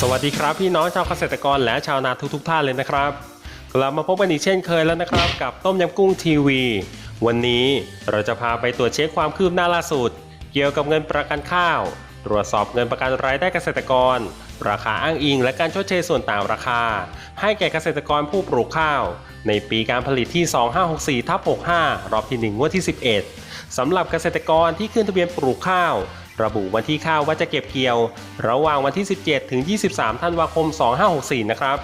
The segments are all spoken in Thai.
สวัสดีครับพี่น้องชาวเกษตรกรและชาวนาทุกๆท่านเลยนะครับกลับมาพบกันอีกเช่นเคยแล้วนะครับ กับต้มยำกุ้งทีวี วันนี้เราจะพาไปตรวจเช็คความคืบหน้าล่าสุด เกี่ยวกับเงินประกันข้าว ตรวจสอบเงินประกันรายได้เกษตรกร ราคาอ้างอิง และการชดเชยส่วนต่างราคา ให้แก่เกษตรกรผู้ปลูกข้าว ในปีการผลิตที่ 2564ทับ65 รอบที่ 1 งวดที่ 11สำหรับเกษตรกรที่ขึ้นทะเบียนปลูกข้าว ระบุวันที่ข้าวว่าจะเก็บเกี่ยว ระหว่างวันที่ 17 ถึง 23 ธันวาคม 2564 นะครับ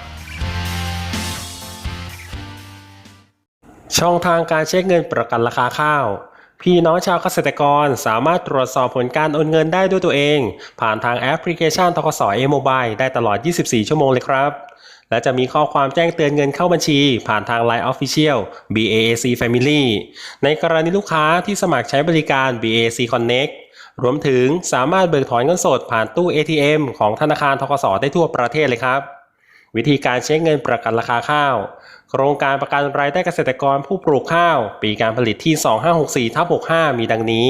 ช่องทางการเช็คเงินประกันราคาข้าวพี่น้องชาวเกษตรกรสามารถตรวจสอบผลการโอนเงินได้ด้วยตัวเอง ผ่านทางแอปพลิเคชันทกสเอโมบายได้ตลอด 24 ชั่วโมงเลยครับ และจะมีข้อความแจ้งเตือนเงินเข้าบัญชี ผ่านทาง Line Official BAAC Family ในกรณีลูกค้าที่สมัครใช้บริการ BAC Connect รวมถึงสามารถเบิกถอนเงินสดผ่านตู้ ATM ของธนาคารทกสได้ทั่วประเทศเลยครับ วิธีการเช็คเงินประกันราคาข้าว โครงการประกันรายได้เกษตรกรผู้ปลูกข้าว ปีการผลิตที่ 2564ทับ65 มีดังนี้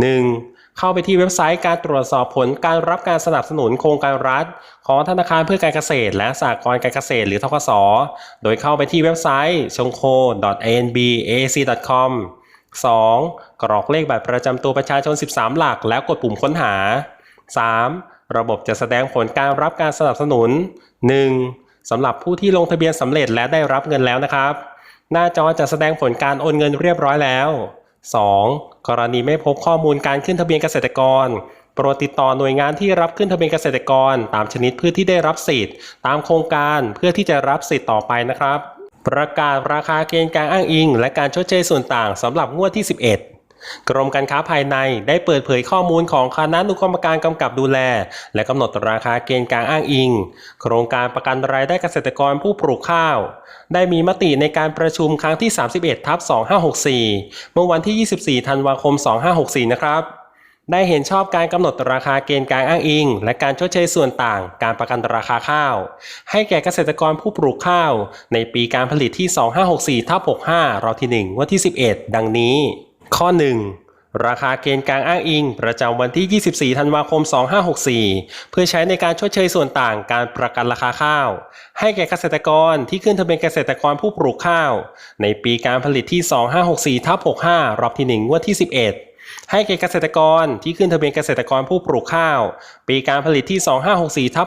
1. เข้าไปที่เว็บไซต์การตรวจสอบผลการรับการสนับสนุนโครงการรัฐ ของธนาคารเพื่อการเกษตร และสหกรณ์การเกษตรหรือทกส โดยเข้าไปที่เว็บไซต์ chongko.anbaac.com 2. กรอกเลขบัตรประจำตัวประชาชน 13 หลัก แล้วกดปุ่มค้นหา 3. ระบบจะแสดงผลการรับการสนับสนุน 1. สำหรับผู้ที่ลงทะเบียนสำเร็จและได้รับเงินแล้วนะครับ หน้าจอจะแสดงผลการโอนเงินเรียบร้อยแล้ว 2. กรณีไม่พบข้อมูลการขึ้นทะเบียนเกษตรกร โปรดติดต่อหน่วยงานที่รับขึ้นทะเบียนเกษตรกร ตามชนิดพืชที่ได้รับสิทธิ์ ตามโครงการเพื่อที่จะรับสิทธิ์ต่อไปนะครับ ประกาศราคาเกณฑ์การอ้างอิง และการชดเชยส่วนต่างสำหรับงวดที่ 11 กรมการค้าภายในได้เปิดเผยข้อมูลของคณะอนุกรรมการกำกับดูแล และกำหนดราคาเกณฑ์การอ้างอิง โครงการประกันรายได้เกษตรกรผู้ปลูกข้าว ได้มีมติในการประชุมครั้งที่ 31ทับ2564 เมื่อวันที่ 24 ธันวาคม 2564 นะครับ ได้เห็นชอบการกำหนดราคาเกณฑ์การอ้างอิง และการชดเชยส่วนต่าง การประกันราคาข้าว ให้แก่เกษตรกรผู้ปลูกข้าว ในปีการผลิตที่ 2564ทับ65รอบที่ 1 วันที่ 11 ดังนี้ ข้อ 1 ราคาเกณฑ์กลางอ้างอิง ประจำวันที่ 24 ธันวาคม 2564 เพื่อใช้ในการชดเชยส่วนต่างการประกันราคาข้าว ให้แก่เกษตรกรที่ขึ้นทะเบียนเกษตรกรผู้ปลูกข้าว ในปีการผลิตที่ 2564ทับ65รอบที่1งวดที่ 11 ให้แก่เกษตรกรที่ขึ้นทะเบียนเกษตรกรผู้ปลูกข้าว ปีการผลิตที่ 2564ทับ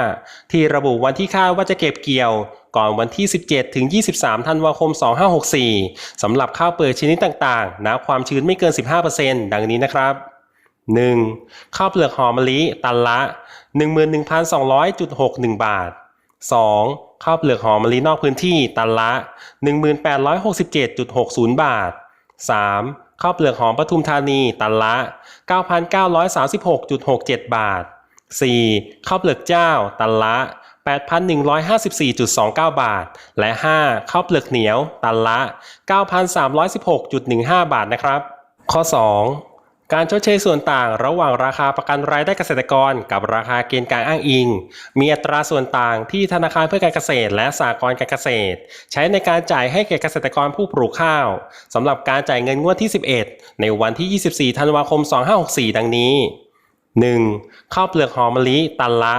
65 ที่ระบุวันที่ข้าวว่าจะเก็บเกี่ยว ก่อนวันที่ 17 ถึง 23 ธันวาคม 2564 สำหรับข้าวเปลือกชนิดต่างๆน้ำความชื้นไม่เกิน 15%ดังนี้นะครับ 1. ข้าวเปลือกหอมมะลิ ตันละ 11,200.61 บาท 2. ข้าวเปลือกหอมมะลินอกพื้นที่ตันละ 1867.60 บาท 3. ข้าวเปลือกหอมปทุมธานีตันละ 9,936.67 บาท 4. ข้าวเปลือกเจ้า ตันละ 8,154.29 บาท และ 5. ข้าวเปลือกเหนียว ตันละ 9,316.15 บาทนะครับ ข้อ 2 การชดเชยส่วนต่างระหว่างราคาประกันรายได้เกษตรกร กับราคาเกณฑ์การอ้างอิง มีอัตราส่วนต่างที่ธนาคารเพื่อการเกษตร และสหกรณ์การเกษตร ใช้ในการจ่ายให้แก่เกษตรกรผู้ปลูกข้าวสำหรับการจ่ายเงินงวดที่ 11 ในวันที่ 24 ธันวาคม 2564 ดังนี้ 1. ข้าวเปลือกหอมมะลิตันละ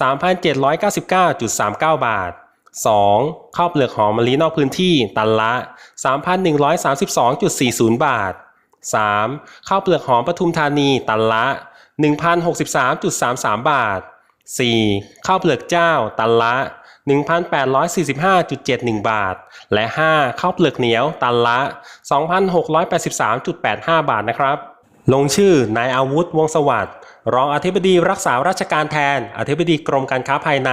3,799.39 บาท 2. ข้าวเปลือกหอมมะลินอกพื้นที่ตันละ 3,132.40 บาท 3. ข้าวเปลือกหอมปทุมธานีตันละ 1,063.33 บาท 4. ข้าวเปลือกเจ้าตันละ 1,845.71 บาท และ 5. ข้าวเปลือกเหนียวตันละ 2,683.85 บาทนะครับ ลงชื่อนายอาวุธวงสวัสดิ์รองอธิบดีรักษาราชการแทน อธิบดีกรมการค้าภายใน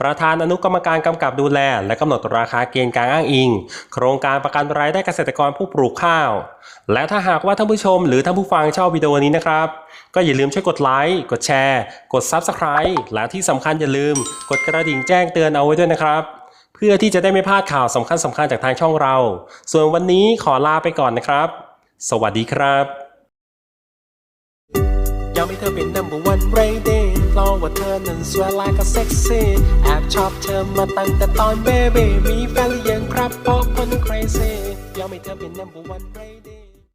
ประธานอนุกรรมการกำกับดูแล และกำหนดราคาเกณฑ์การอ้างอิง โครงการประกันรายได้เกษตรกรผู้ปลูกข้าว และถ้าหากว่าท่านผู้ชมหรือท่านผู้ฟังชอบวิดีโอนี้นะครับ ก็อย่าลืมช่วยกดไลค์กดแชร์ กด Subscribe และที่สำคัญอย่าลืม กดกระดิ่งแจ้งเตือนเอาไว้ด้วยนะครับ เพื่อที่จะได้ไม่พลาดข่าวสำคัญสำคัญๆจากทางช่องเรา ส่วนวันนี้ขอลาไปก่อนนะครับ สวัสดีครับ ยากให้เธอเป็น number one lady รอว่าเธอนั้นสวยและก็เซ็กซี่แอบชอบเธอมาตั้งแต่ตอนเบบีมีแฟนหรือยังครับเพราะคน crazy อยากให้เธอเป็น number one lady